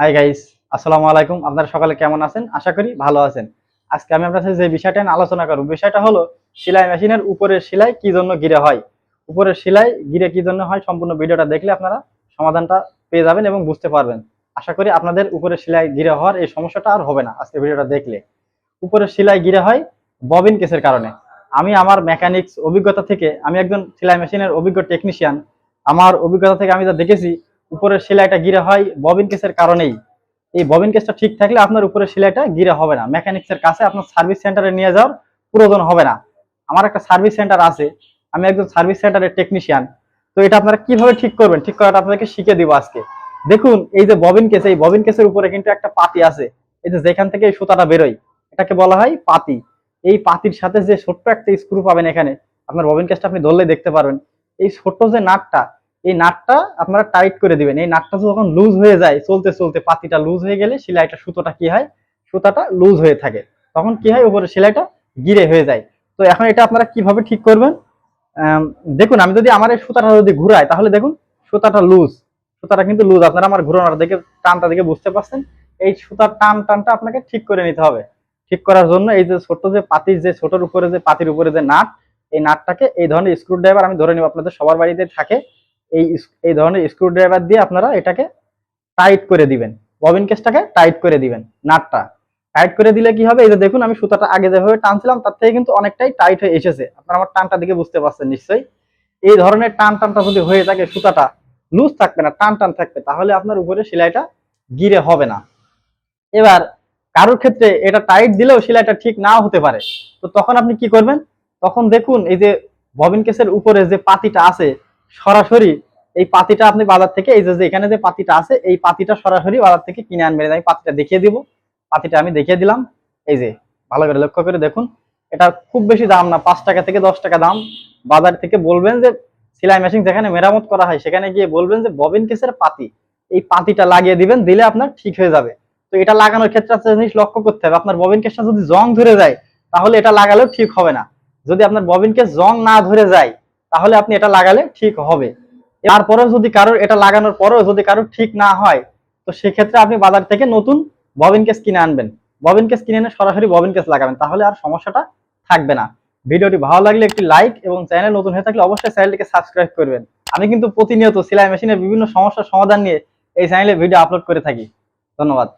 Hi guys আসসালামু আলাইকুম। আপনারা সকালে কেমন আছেন? আশা করি ভালো আছেন। আজকে আমি আপনার সাথে যে বিষয়টা নিয়ে আলোচনা করব, বিষয়টা হলো সেলাই মেশিনের উপরের সেলাই কি জন্য গিরে হয়? উপরের সেলাই গিরে কি জন্য হয়? সম্পূর্ণ ভিডিওটা দেখলে আপনারা সমাধানটা পেয়ে যাবেন এবং বুঝতে পারবেন। আশা করি আপনাদের উপরের সেলাই গিরে হওয়ার এই সমস্যাটা আর হবে না আজকে ভিডিওটা দেখলে। উপরের সেলাই গিরে হয় ববিন কেসের কারণে। আমি আমার মেকানিক্স অভিজ্ঞতা থেকে, আমি একজন সেলাই মেশিনের অভিজ্ঞ টেকনিশিয়ান আমার অভিজ্ঞতা থেকে আমি যা দেখেছি উপরের সেলাইটা গিরে হয় ববিন কেসের কারণেই। এই ববিন কেসটা ঠিক থাকলে আপনার উপরের সেলাইটা গিরে হবে না। মেকানিক্সের কাছে আপনার সার্ভিস সেন্টারে নিয়ে যাওয়ার প্রয়োজন হবে না। আমার একটা সার্ভিস সেন্টার আছে। আমি একজন সার্ভিস সেন্টারের টেকনিশিয়ান তো এটা আপনারা কীভাবে ঠিক করবেন? ঠিক করাটা আপনাদেরকে শিখে দিব আজকে। দেখুন, এই যে ববিন কেস এই ববিন কেসের উপরে কিন্তু একটা পাতি আছে। এই যে যেখান থেকে এই সুতাটা বেরোয়, এটাকে বলা হয় পাতি। এই পাতির সাথে যে ছোট্ট একটা স্ক্রু পাবেন এখানে, আপনার ববিন কেসটা আপনি ধরলে দেখতে পারবেন। এই ছোট্ট যে নাটটা এই নাটটা আপনারা টাইট করে দিবেন। এই নাটটা যখন লুজ হয়ে যায়, চলতে চলতে পাতিটা লুজ হয়ে গেলে সেলাইটা সুতোটা কি হয়? সুতাটা লুজ হয়ে থাকে। তখন কি হয়? উপরে সেলাইটা গিরে হয়ে যায়। তো এখন এটা আপনারা কীভাবে ঠিক করবেন? দেখুন, আমি যদি আমার এই সুতাটা যদি ঘুরাই, তাহলে দেখুন, সুতাটা লুজ সুতাটা কিন্তু লুজ আপনারা আমার ঘুরানোর দেখে টানটা দেখে বুঝতে পারছেন? এই সুতার টান, টানটা আপনাকে ঠিক করে নিতে হবে। ঠিক করার জন্য এই যে ছোট যে পাতির যে, ছোটর উপরে যে, পাতির উপরে যে নাট, এই নাটটাকে এই ধরনের স্ক্রু ড্রাইভার আমি ধরে নিব। আপনাদের সবার বাড়িতে থাকে। এই এই ধরনের স্ক্রু ড্রাইভার দিয়ে আপনারা এটাকে টাইট করে দিবেন। ববিন কেসটাকে টাইট করে দিবেন, নাটটা। টাইট করে দিলে কি হবে? এই যে দেখুন, আমি সুতাটা আগে যেভাবে টানছিলাম, তার থেকে কিন্তু অনেকটাই টাইট হয়ে এসেছে। আপনারা আমার টানটা দিকে বুঝতে পারছেন নিশ্চয়ই। এই ধরনের টান টানটা যদি হয়ে থাকে, সুতাটা লুজ থাকবে না টান টান থাকবে, তাহলে আপনার উপরে সেলাইটা গিরে হবে না। এবার, কারোর ক্ষেত্রে এটা টাইট দিলেও সেলাইটা ঠিক নাও হতে পারে। তো তখন আপনি কি করবেন? তখন দেখুন, এই যে ববিন কেসের উপরে যে পাতিটা আছে সরাসরি এই পাতিটা আপনি বাজার থেকে, এই যে এখানে যে পাতিটা আছে, এই পাতিটা সরাসরি বাজার থেকে কিনে আনবেন। আমি পাতিটা দেখিয়ে দিব। পাতিটা আমি দেখিয়ে দিলাম। এই যে, ভালো করে লক্ষ্য করে দেখুন। এটা খুব বেশি দাম না, পাঁচ টাকা থেকে দশ টাকা দাম। বাজার থেকে বলবেন যে, সেলাই মেশিন যেখানে মেরামত করা হয়, সেখানে গিয়ে বলবেন যে, ববিন কেসের পাতি। এই পাতিটা লাগিয়ে দিবেন, দিলে আপনার ঠিক হয়ে যাবে। তো এটা লাগানোর ক্ষেত্রে একটা জিনিস লক্ষ্য করতে হবে। আপনার ববিন কেসটা যদি জং ধরে যায়, তাহলে এটা লাগালেও ঠিক হবে না। যদি আপনার ববিন কেস জং না ধরে যায় তাহলে আপনি এটা লাগালে ঠিক হবে। তারপরেও যদি কারোর এটা লাগানোর পরেও যদি কারোর ঠিক না হয়, তো সেক্ষেত্রে আপনি বাজার থেকে নতুন ববিন কেস কিনে আনবেন। ববিন কেস কিনে এনে সরাসরি ববিন কেস লাগাবেন, তাহলে আর সমস্যাটা থাকবে না। ভিডিওটি ভালো লাগলে একটি লাইক এবং চ্যানেল নতুন হয়ে থাকলে অবশ্যই চ্যানেলটিকে সাবস্ক্রাইব করবেন। আমি কিন্তু প্রতিনিয়ত সেলাই মেশিনের বিভিন্ন সমস্যার সমাধান নিয়ে এই চ্যানেলে ভিডিও আপলোড করে থাকি। ধন্যবাদ।